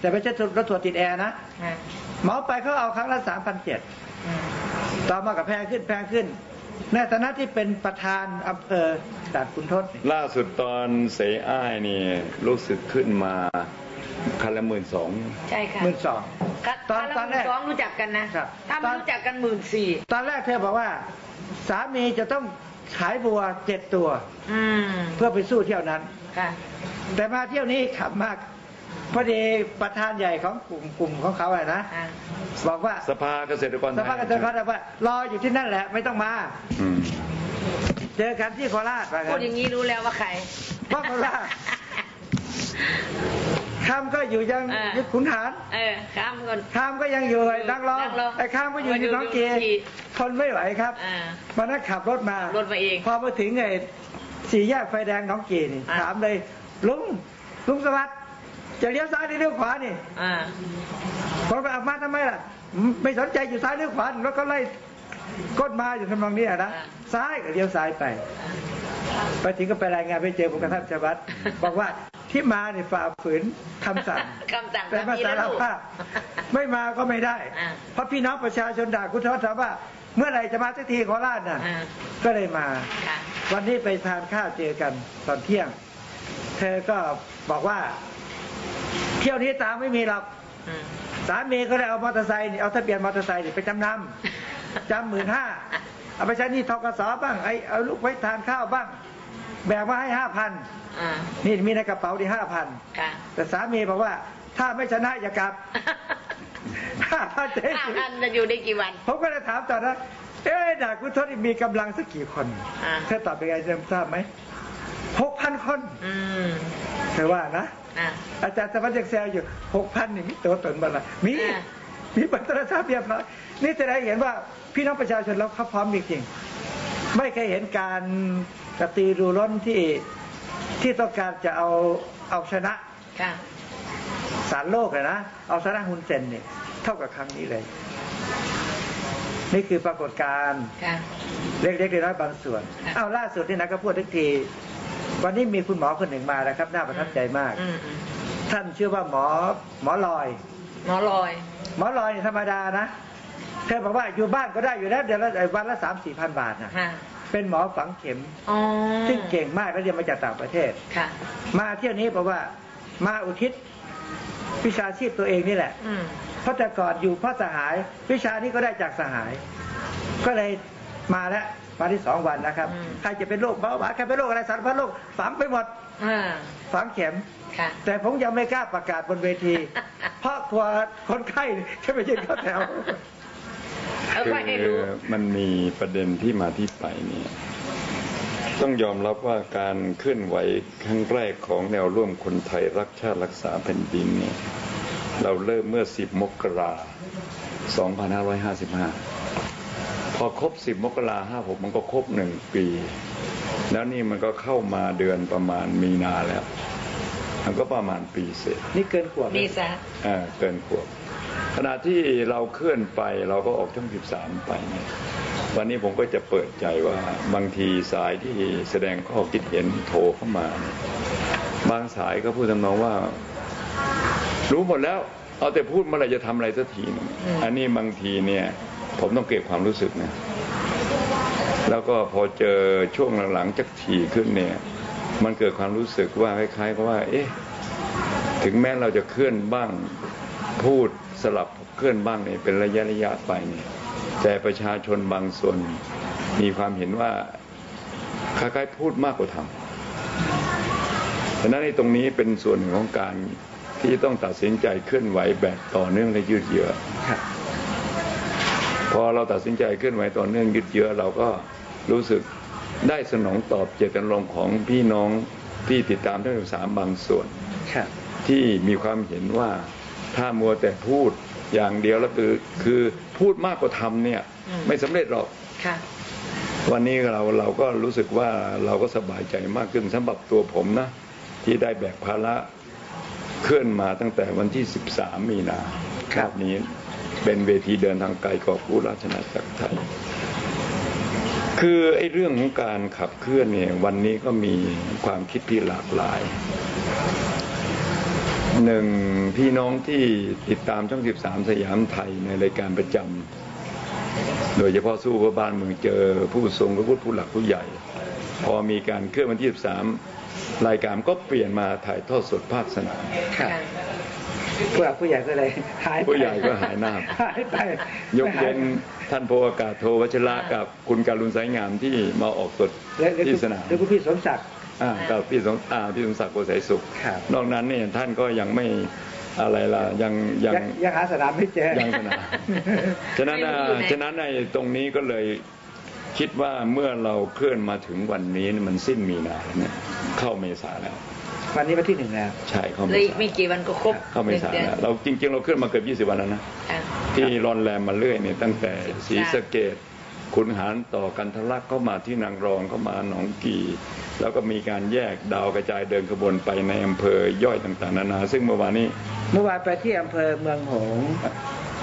แต่ไม่ใช่รถทัวร์ติดแอร์นะอ่าเหมาไปเขาเอาครั้งละสามพันเจ็ดอืมต่อมากับแพงขึ้นแพงขึ้นในฐานะที่เป็นประธานอำเภอด่านคุณทศล่าสุดตอนเสอ้ายนี่รู้สึกขึ้นมาคันละหมื่นสองใช่ค่ะหมื่นสองถ้าตอนถ้าตอนแรกสองรู้จักกันนะครับถ้าตไม่อนรู้จักกันหมื่นสี่ตอนแรกเธอบอกว่า สามีจะต้องขายบัวเจ็ดตัวอืมเพื่อไปสู้เที่ยวนั้นค่ะแต่มาเที่ยวนี้ขำมาก พอดีประธานใหญ่ของกลุ่มกลุ่มของเขาอะนะอ่าบอกว่าสภาเกษตรกรไทสยภาเกษตรกรบอกว่ารออยู่ที่นั่นแหละไม่ต้องมาอืมเจอกันที่โคราชว่าพูงั้ดนอย่างนี้รู้แล้วว่าใครว่าโคราชคำก็อยู่ยังอ่ายึดขุนหารเออข้ามก่อนข้ามก็ยังอยู่ไอ้นักร้องนักร้องไอ้ข้ามก็อยู่มาอยู่ที่น้องเกอยู่ที่ทนไม่ไหวครับอ่าวันนั้นขับรถมารถมาเองพอมาถึงไอ้สี่แยกไฟแดงน้องเกนี่อ่าถามเลยลุงลุงสวัสดิ์ จะเลี้ยวซ้ายหรือเลี้ยวขวานี่อ่าผมก็ออกมาทำไมล่ะ ไม่สนใจอยู่ซ้ายหรือขวารถก็ไล่ก้นมาอยู่ทำนองนี้อะนะอ่าซ้ายก็เลี้ยวซ้ายไปไปถึงก็ไปรายงานไปเจอผมกับท่านชวัตรบอกว่าที่มาเนี่ยฝ่าฝืนคำสั่งคำสั่งแต่มาสามีสาและรลูกภาพไม่มาก็ไม่ได้อ่าเพราะพี่น้องประชาชนด่าคุณทศถามว่า เมื่อไหร่จะมาสักทีโคราชน่ะอ่าก็เลยมาค่ะวันนี้ไปทานข้าวเจอกันตอนเที่ยง เธอก็บอกว่า เที่ยวนี้ตามไม่มีหรอกอืมสามีก็เลยเอามอเตอร์ไซค์นี่เอาทะเบียนมอเตอร์ไซค์นี่ไปจำนำจำหมื่นห้าเอาไปใช้หนี่ทกสบ้างไอ้เอาลูกไว้ทานข้าวบ้าง แบ่งมาให้ห้าพันอ่านี่มีในกระเป๋าที่ห้าพันค่ะแต่สามีบอกว่า ถ้าไม่ชนะอย่ากลับห้าพันเจ๊ห้าพันจะอยู่ได้กี่วัน ผมก็เลยถามตอนนั้นเอ๊ะดาบคุณทศนี่มีกำลังสักกี่คนอ่าเธอตอบเป็นไงเธอทราบไหมหก พันคนอืมเธอว่านะ อ่าอาจารย์สมัครยังแซวอยู่หกพันนี่มีตัวตนบ้างละมี อ่า มีบัตรโทรศัพท์เรียบร้อยนี่จะได้เห็นว่าพี่น้องประชาชนเราเขาพร้อมจริงๆไม่เคยเห็นการกระตือรือร้นที่ที่ต้องการจะเอาเอาชนะ ค่ะ สารโลกเลยนะ เอาชนะฮุนเซนเนี่ยเท่ากับครั้งนี้เลย นี่คือปรากฏการณ์ ค่ะ เล็กๆน้อยๆบางส่วน ค่ะ เอาล่าสุดนี่นะก็พูดทักที วันนี้มีคุณหมอคนหนึ่งมานะครับ น่าประทับใจมากอืมอืมท่านชื่อว่าหมอหมอลอย หมอลอย หมอลอยนี่ธรรมดานะเธอบอกว่าอยู่บ้านก็ได้อยู่แล้วเดือนละวันละสามสี่พันบาทนะค่ะเป็นหมอฝังเข็มอ๋อซึ่งเก่งมากแล้วเรียนมาจากต่างประเทศค่ะ มาเที่ยวนี้บอกว่ามาอุทิศวิชาชีพตัวเองนี่แหละอืมเพราะแต่ก่อนอยู่เพ่อสหาย วิชานี้ก็ได้จากสหาย ก็เลยมาแล้ว มาที่สองวันนะครับอืมใครจะเป็นโรคเบาหวานใครเป็นโรคอะไรสารพัดโรคฝังไปหมดอ่าฝังเข็มค่ะแต่ผมยังไม่กล้าประกาศบนเวที เพราะกลัวคนไข้จะไปยืนเข้าแถวเอาคืไปให้รู้มันมีประเด็นที่มาที่ไปเนี่ยต้องยอมรับว่าการเคลื่อนไหวครั้งแรกของแนวร่วมคนไทยรักชาติรักษาแผ่นดินเนี่ยเราเริ่มเมื่อ 10 มกรา2555 พอครบ10มกรา56มันก็ครบหนึ่งปี แล้วนี่มันก็เข้ามาเดือนประมาณมีนาแล้ว มันก็ประมาณปีเศษนี่เกินขวบดีซะอ่าเกินขวบขณะที่เราเคลื่อนไปเราก็ออกช่อง13ไปเนี่ยวันนี้ผมก็จะเปิดใจว่าบางทีสายที่แสดงข้อคิดเห็นโทรเข้ามาเนี่ยบางสายก็พูดทำนองว่า รู้หมดแล้ว เอาแต่พูดเมื่อไหรจะทำอะไรสักทีหนึงอืมอันนี้บางทีเนี่ย ผมต้องเก็บความรู้สึกนะแล้วก็พอเจอช่วงหลังๆจากถี่ขึ้นเนี่ย มันเกิดความรู้สึกว่าคล้ายๆกับว่า เอ๊ะ ถึงแม้เราจะเคลื่อนบ้าง พูดสลับเคลื่อนบ้างเนี่ยเป็นระยะระยะไปเนี่ย แต่ประชาชนบางส่วนมีความเห็นว่าคล้ายๆพูดมากกว่าทำฉะนั้นในตรงนี้เป็นส่วนหนึ่งของการที่ต้องตัดสินใจเคลื่อนไหวแบบต่อเนื่องและยืดเยื้อ พอเราตัดสินใจเคลื่อนไหวต่อเนื่องยืดเยื้อเราก็รู้สึกได้สนองตอบเจตนารมณ์ของพี่น้องที่ติดตามท่านสามบางส่วนครับที่มีความเห็นว่าถ้ามัวแต่พูดอย่างเดียวแล้วคือคือพูดมากกว่าทำเนี่ยอืมไม่สำเร็จหรอกค่ะวันนี้เราเราก็รู้สึกว่าเราก็สบายใจมากขึ้นสำหรับตัวผมนะ ที่ได้แบกภาระเคลื่อนมาตั้งแต่วันที่ 13 มีนาครับนี้ เป็นเวทีเดินทางไกลกอบกู้ราชนาจักรไทย คือไอ้เรื่องของการขับเคลื่อนเนี่ยวันนี้ก็มีความคิดที่หลากหลายหนึ่งพี่น้องที่ติดตามช่อง 13 สยามไทยในรายการประจำโดยเฉพาะสู้เพื่อบ้านเมืองเจอผู้ทรงพระพุทธผู้หลักผู้ใหญ่ พอมีการเคลื่อนวันที่ 13 รายการก็เปลี่ยนมาถ่ายทอดสดภาคสนามครับ ผู้หลักผู้ใหญ่ก็เลยหายไปผู้ใหญ่ก็หายหน้าหายไปยกเว้นท่านโพอากาศโทวัชระกับคุณการุณสายงามที่มาออกสดและและที่สนามแล้วก็พี่สมศักดิ์อ่ากับพี่สมอ่าพี่สมศักดิ์โกสายสุขครับนอกนั้นเนี่ยท่านก็ยังไม่อะไรล่ะยังยังยังยังหาสนามไม่เจอยังสนามฉะนั้นอะไม่รู้อยู่ไหนฉะนั้นในตรงนี้ก็เลยคิดว่าเมื่อเราเคลื่อนมาถึงวันนี้เนี่ยมันสิ้นมีนาแล้วเนี่ยเข้าเมษาแล้ว วันนี้วันที่หนึ่งแล้ว ใช่เข้าเมเลยอีกษาไม่กี่วันก็ครบเข้าเมษาหนึ่งดือนแล้วเราจริง ๆ เราเคลื่อนมาเกือบ20 วันแล้วนะ อะ ที่รอนแรมมาเรื่อยเนี่ยตั้งแต่ศรีค่ะสะเกดขุนหารต่อกันทะลักเข้ามาที่นางรองเข้ามาหนองกีแล้วก็มีการแยกดาวกระจายเดินขบวนไปในอำเภอย่อยต่างๆนานา ซึ่งเมื่อวานนี้เมื่อวานไปที่อำเภอเมืองหงส์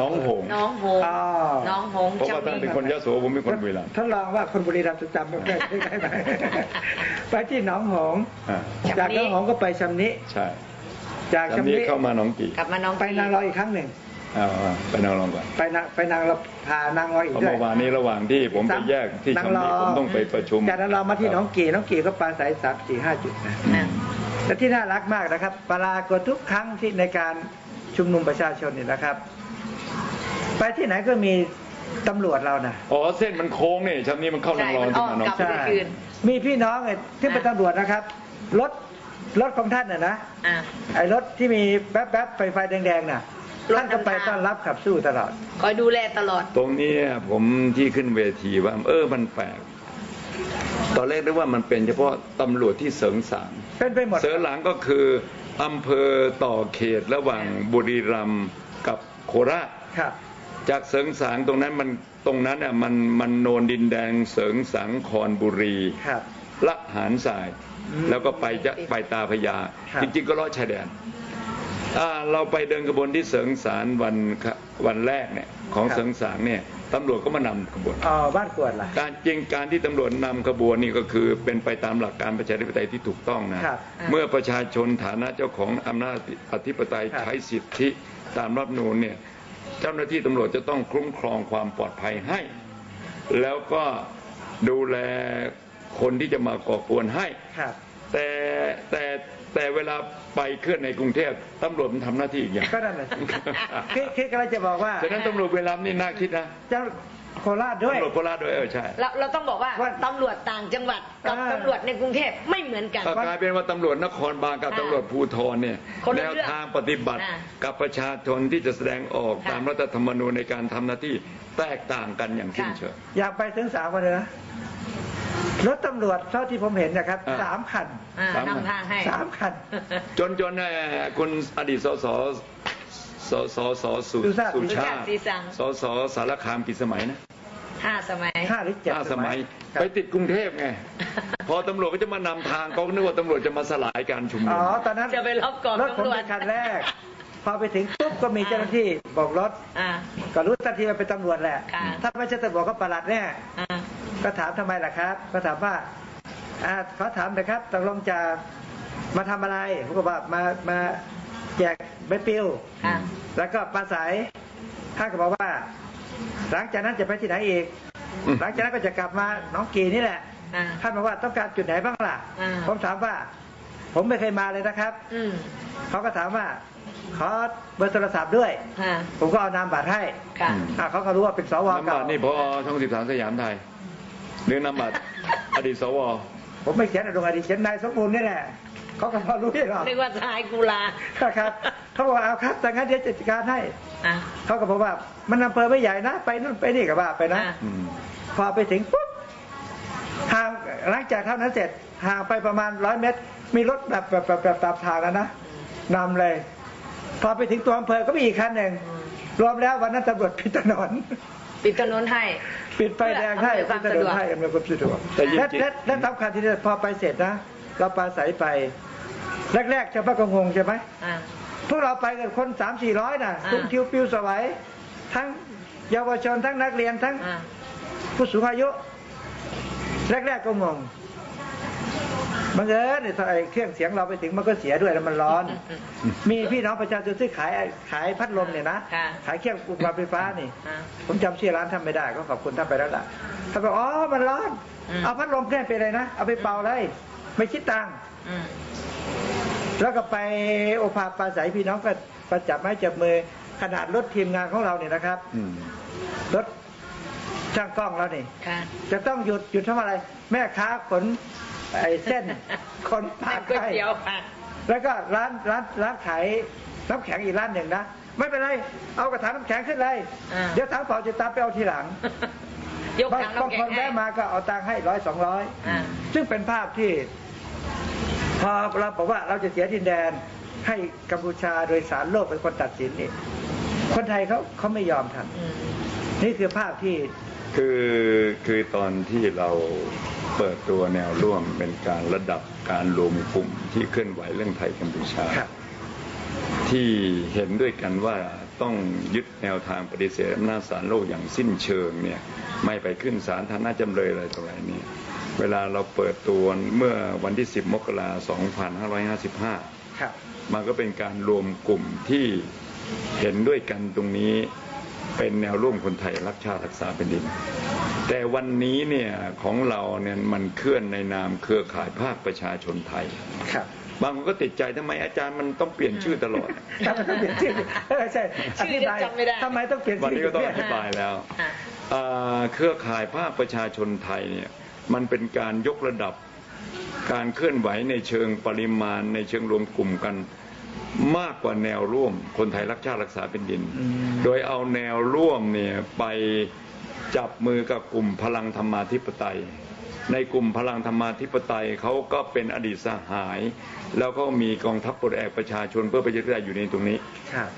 น้องหงส์น้องหงส์อ๋อน้องหงส์เพราะว่าท่านเป็นคนยะโสผมเป็นคนบุรีรัมย์ทดลองว่าคนบุรีรัมย์จะจำไม่ได้ได้ไหมไปที่หนองหงส์อ่าจากหนองหงส์ก็ไปชำนิ ใช่จากจำชำนี้นิเข้ามาหนองกีกลับมาน้องไปนางรองอีกครั้งหนึ่งเอาเอาไปนางรองก่อนไปนางไปนางรองพานางรองอีเพกราะด้วย เมื่อวานนี้ระหว่างที่ผมไปแยกที่นางชำรนี้อผมต้องไปประชุมจากนางรองมาที่หนองกี่หน้องกี่ก็ปลาใสสามสี่ห้าจุดนะอะและที่น่ารักมากนะครับปรากฏทุกครั้งที่ในการชุมนุมประชาชนเนี่ยนะครับ ไปที่ไหนก็มีตำรวจเรานะอ๋อเส้นมันโค้งนี่ชำนี้มันเข้านางรองที่มาหนองกลับกีไปคืนมีพี่น้องไอ้ที่เป็นตำรวจนะครับ รถรถของท่านน่ะนะอะ ไอ้รถที่มีแป๊บแป๊บไฟไฟแดงๆน่ะรถท่านก็ไปนำทางต้อนรับขับสู้ตลอด คอยดูแลตลอด ตรงนี้ผมที่ขึ้นเวทีว่า เออมันแปลก ตอนแรกนึกว่ามันเป็นเฉพาะตำรวจที่เสริงสาง เป็นไปหมด เสริงหลังก็คืออำเภอต่อเขตระหว่างบุรีรัมย์กับโคราช ครับ จากเสริงสางตรงนั้นมันตรงนั้นอะมันมันโนนดินแดงเสริงสังคอนบุรีครับละหารสายอืมแล้วก็ไปจะไปตาพญาครับจริงๆก็เลาะชายแดนอ่าเราไปเดินกระบวนที่เสริงสารวันค่ะวันแรกเนี่ยของเสริงสางเนี่ยตำรวจก็มานำขบวนอ๋อบ้านกวดล่ะการจริงการที่ตำรวจนำขบวนนี่ก็คือเป็นไปตามหลักการประชาธิปไตยที่ถูกต้องนะครับเมื่อประชาชนฐานะเจ้าของอำนาจอธิปไตยครับใช้สิทธิตามรัฐธรรมนูญเนี่ย เจ้าหน้าที่ตำรวจจะต้องคุ้มครองความปลอดภัยให้ แล้วก็ดูแลคนที่จะมาก่อกวนให้ครับ แต่แต่แต่เวลาไปเคลื่อนในกรุงเทพตำรวจมันทำหน้าที่อีกอย่างก็นั่นแหละสิคือคือกำลังจะบอกว่าฉะนั้นตำรวจเวลานี่น่าคิดนะ เจ้า โคราชด้วย ตำรวจโคราชด้วยเออใช่เราเราต้องบอกว่าว่าตำรวจต่างจังหวัดกับอ่า ตำรวจในกรุงเทพไม่เหมือนกัน ก็กลายเป็นว่าตำรวจนครบาลกับอ่าตำรวจภูธรเนี่ยคนละแนวเรื่องทางปฏิบัติอ่ากับประชาชนที่จะแสดงออกค่ะ ตามรัฐธรรมนูญในการทำหน้าที่แตกต่างกันอย่างสิ้นค่ะเชิง อยากไปถึงสามวันเลยนะรถตำรวจเท่าที่ผมเห็นนะครับอ่า สามคันอ่าสาม นำทางให้ สามคัน จนจนเอ่อคุณอดีตสส สสสสุสุชาติ สุชาสุชาติติศรีสัง สสสารคามกี่สมัยนะห้าสมัย ห้าหรือเจ็ดห้าสมัย ครับไปติดกรุงเทพไง พอตำรวจก็จะมานำทางเขาก็นึกว่าตำรวจจะมาสลายการชุมนุอ๋ม อตอนนั้นจะไปรอบก่อนรถผมตำรวจเป็นคันแรก พอไปถึงปุ๊บก็มีเจ้าหน้าที่บอกรถ อ่า ก็รู้ทันทีว่าเป็นตำรวจแหละ ค่ะ ถ้าไม่ใช่ตำรวจก็ประหลัดแน่ อ่า ก็ถามทำไมล่ะครับ ก็ถามว่าอ่าเขาถามเลยครับตกลงจะมาทำอะไรผมก็บอกมา มาแจก ใบปลิวค่ะ แล้วก็ปลาใสท่านก็บอกว่า หลังจากนั้นจะไปที่ไหนอีก อืม หลังจากนั้นก็จะกลับมาหน้องกีนี่แหละอ่าท่านบอกว่าต้องการจุดไหนบ้างล่ะ อ่า ผมถามว่า ผมไม่เคยมาเลยนะครับ อืมเขาก็ถามว่า ขอเบอร์โทรศัพท์ด้วยอ่าผมก็เอานามบัตรให้ค่ะ อ่าเขาก็รู้ว่าเป็นสวน้ำเก่าบัตรนี่พอช่องสิบสามสยามไทยหรือน้ำบัตรอดีตสวผมไม่เขียนอดงอดีตเขียนนายสมบูรณ์นี่แหละ เขาก็พอรู้ที่หรอกนึกว่าทายกุลาครับเขาบอกว่าเอาครับแต่งั้นเดี๋ยวจะจัดการให้อะเขาก็บอกว่า มันอำเภอไม่ใหญ่นะ ไปนู่นไปนี่ก็ว่าไปนะอ่าอืมพอไปถึงปุ๊บห่างหลังจากเท่านั้นเสร็จห่างไปประมาณร้อยเมตร มีรถแบบแบบแบบแบบตามทางแล้วนะนำเลย พอไปถึงตัวอำเภอก็มีอีกคันหนึ่งอืมรวมแล้ววันนั้นตำรวจปิดถนนปิดถนนให้ ปิดไฟแดงให้เพื่อปิดถนนให้อำอำนนววยยคาวความมสะดวกแต่จริงและๆและและสำคัญที่พอไปเสร็จนะ เราปลาใสไป แรกๆชาวบ้านก็งงใช่ไหมอ่า พวกเราไปกันคนสามสี่ร้อยนะอ่า ทุกทิวปิวสวัยทั้งเยาวชนทั้งนักเรียนทั้งอ่าผู้สูงอายุ แรกๆก็งงบังเอิญเนี่ยไอ้เครื่องเสียงเราไปถึงมันก็เสียด้วยแล้วมันร้อน มีพี่น้องประชาชนที่ขายขายพัดลมเนี่ยนะค่ะ ขายเครื่องอุปกรณ์ไฟฟ้านี่ อ่า ผมจำชื่อร้านท่านไม่ได้ก็ขอบคุณท่านไปแล้วล่ะท่านบอกอ๋อมันร้อน อืม เอาพัดลมแค่ไปเลยนะ เอาไปเป่าเลย ไม่คิดตังค์ อืม แล้วก็ไปโอภาปราศัยพี่น้องก็ประจับไม้จับมือขนาดรถทีมงานของเราเนี่ยนะครับอืมรถช่างกล้องเรานี่ค่ะจะต้องหยุดหยุดทำอะไร แม่ค้าขนไอ้เส้นคนปากก๋วยไก่เตี๋ยวค่ะแล้วก็ร้านร้านร้านขายน้ำแข็งอีกร้านหนึ่งนะไม่เป็นไร เอากระถางน้ำแข็งขึ้นเลยอ่าเดี๋ยวถังเปล่าจะตามไปเอาทีหลังยกบางถังบางน้ำแข็คงนให้แวะมาก็เอาตังค์ให้ร้อยสองร้อยอ่าซึ่งเป็นภาพที่ พอเราบอกว่าเราจะเสียดินแดนให้กัมพูชาโดยสารโลกเป็นคนตัดสินนี่คนไทยเขาเขาไม่ยอมทอืมำนี่คือภาพที่คือคือตอนที่เราเปิดตัวแนวร่วมเป็นการระดับการรวมกลุ่มที่เคลื่อนไหวเรื่องไทยกัมพูชาครับที่เห็นด้วยกันว่าต้องยึดแนวทางปฏิเสธอำนาจศาลโลกอย่างสิ้นเชิงเนี่ยไม่ไปขึ้นศาลฐานะจำเลยอะไรต่ออะไรเนี่ย เวลาเราเปิดตัวเมื่อวันที่ 10 มกราคม2555ครับมันก็เป็นการรวมกลุ่มที่เห็นด้วยกันตรงนี้เป็นแนวร่วมคนไทยรักชาติรักษาแผ่นดิน แต่วันนี้เนี่ยของเราเนี่ยมันเคลื่อนในนามเครือข่ายภาคประชาชนไทยครับบางคนก็ติดใจทำไมอาจารย์มันต้องเปลี่ยนชื่อตลอดทำไมต้องเปลี่ยนชื่อเออใช่ชื่อเดียวจำไม่ได้ทำไมต้องเปลี่ยนวันชื่อนี้ก็ต้องเนี่อยธิบายแล้วอ่าอ่าเครือข่ายภาคประชาชนไทยเนี่ย มันเป็นการยกระดับการเคลื่อนไหวในเชิงปริมาณในเชิงรวมกลุ่มกันมากกว่าแนวร่วม คนไทยรักชาติรักษาเป็นดินอืมโดยเอาแนวร่วมเนี่ยไปจับมือกับกลุ่มพลังธรรมาธิปไตย ในกลุ่มพลังธรรมาธิปไตยเขาก็เป็นอดีตสหาย แล้วก็มีกองทัพปลดแอกประชาชนเพื่อประชาธิปไตยอยู่ในตรงนี้ครับ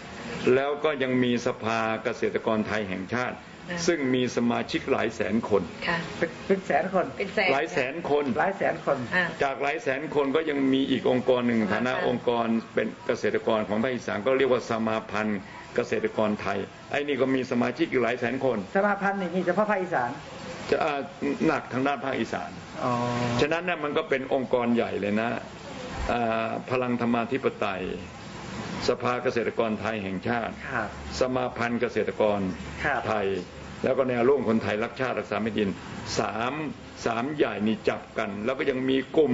แล้วก็ยังมีสภาเกษตรกรไทยแห่งชาติอ่า ซึ่งมีสมาชิกหลายแสนคนค่ะเป็นเป็นแสนคนเป็นแสนหลายแสนคนหลายแสนคนอ่าจากหลายแสนคนก็ยังมีอีกองค์กรหนึ่งสมาพันธ์ฐานะองค์กรเป็นเกษตรกรของภาคอีสานก็เรียกว่าสมาพันธ์เกษตรกรไทย ไอ้นี่ก็มีสมาชิกอยู่หลายแสนคน สมาพันธ์นี่มีเฉพาะภาคอีสานจะอ่าหนักทางด้านภาคอีสานอ๋อฉะนั้นเนี่ยมันก็เป็นองค์กรใหญ่เลยนะอ่าพลังธรรมาธิปไตย สภาเกษตรกรไทยแห่งชาติครับสมาพันธ์เกษตรกรครับไทย แล้วก็แนวร่วมคนไทยรักชาติรักษาแผ่นดินสามสามใหญ่นี่จับกัน แล้วก็ยังมีกลุ่ม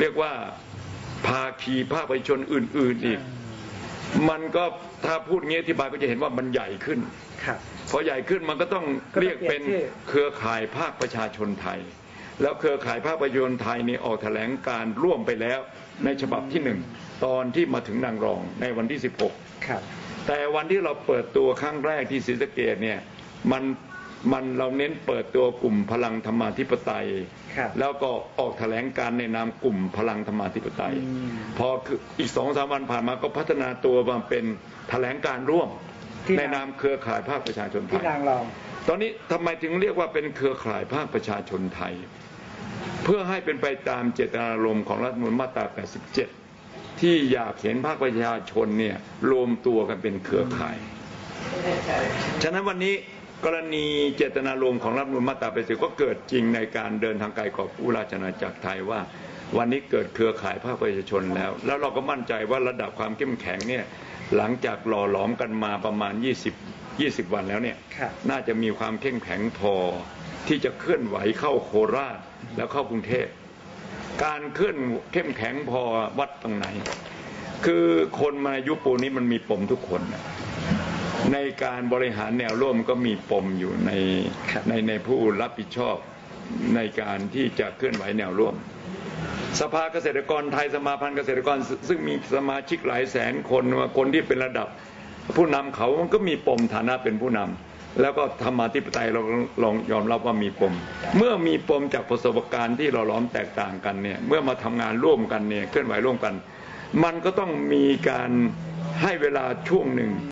เรียกว่าภาคีภาคประชาชนอื่น ๆอีก มันก็ถ้าพูดงี้อธิบายก็จะเห็นว่ามันใหญ่ขึ้นครับพอใหญ่ขึ้นมันก็ต้องก็ต้องเรียกเป็นเปลี่ยนชื่อเครือข่ายภาคประชาชนไทย แล้วเครือข่ายภาคประชาชนไทยนี่ออกแถลงการร่วมไปแล้วในฉบับที่หนึ่งตอนที่มาถึงนางรองในวันที่ 16 ครับ แต่วันที่เราเปิดตัวครั้งแรกที่ศรีสะเกดเนี่ย มันมันเราเน้นเปิดตัวกลุ่มพลังธรรมาธิปไตยครับแล้วก็ออกแถลงการในนามกลุ่มพลังธรรมาธิปไตยอืมพอคืออีกสองสามวันผ่านมาก็พัฒนาตัวมาเป็นแถลงการร่วมที่ในนามเครือข่ายภาคประชาชนไทที่ยนางรองตอนนี้ทำไมถึงเรียกว่าเป็นเครือข่ายภาคประชาชนไทย เพื่อให้เป็นไปตามเจตนารมณ์ของรัฐธรรมนูญมาตรา 87 ที่อยากเห็นภาคประชาชนเนี่ยรวมตัวกันเป็นเครือข่าย ฉะนั้นวันนี้ กรณีเจตนารมณ์ของรัฐธรรมนูญมาตรา80ก็เกิดจริงในการเดินทางไกลของผู้ราชอาณาจักรไทยว่า วันนี้เกิดเครือข่ายภาคประชาชนแล้ว แล้วเราก็มั่นใจว่าระดับความเข้มแข็งเนี่ยหลังจากหล่อหลอมกันมาประมาณ 20 20 วันแล้วเนี่ยครับน่าจะมีความเข้มแข็งพอที่จะเคลื่อนไหวเข้าโคราชแล้วเข้ากรุงเทพการเคลื่อนเข้มแข็งพอวัดตรงไหน คือคนมายุคปูนนี้มันมีปมทุกคนนะ ในการบริหารแนวร่วมก็มีปมอยู่ในครับในในผู้รับผิดชอบในการที่จะเคลื่อนไหวแนวร่วม สภาเกษตรกรไทยสมาพันธ์เกษตรกรซึ่งซึ่งมีสมาชิกหลายแสนคนว่าคนที่เป็นระดับ ผู้นำเขามันก็มีปมฐานะเป็นผู้นำแล้วก็ธรรมาธิปไตยเราลองยอมรับว่ามีปม เมื่อมีปมจากประสบการณ์ที่เราล้อมแตกต่างกันเนี่ยเมื่อมาทำงานร่วมกันเนี่ยเคลื่อนไหวร่วมกัน มันก็ต้องมีการให้เวลาช่วงหนึ่ง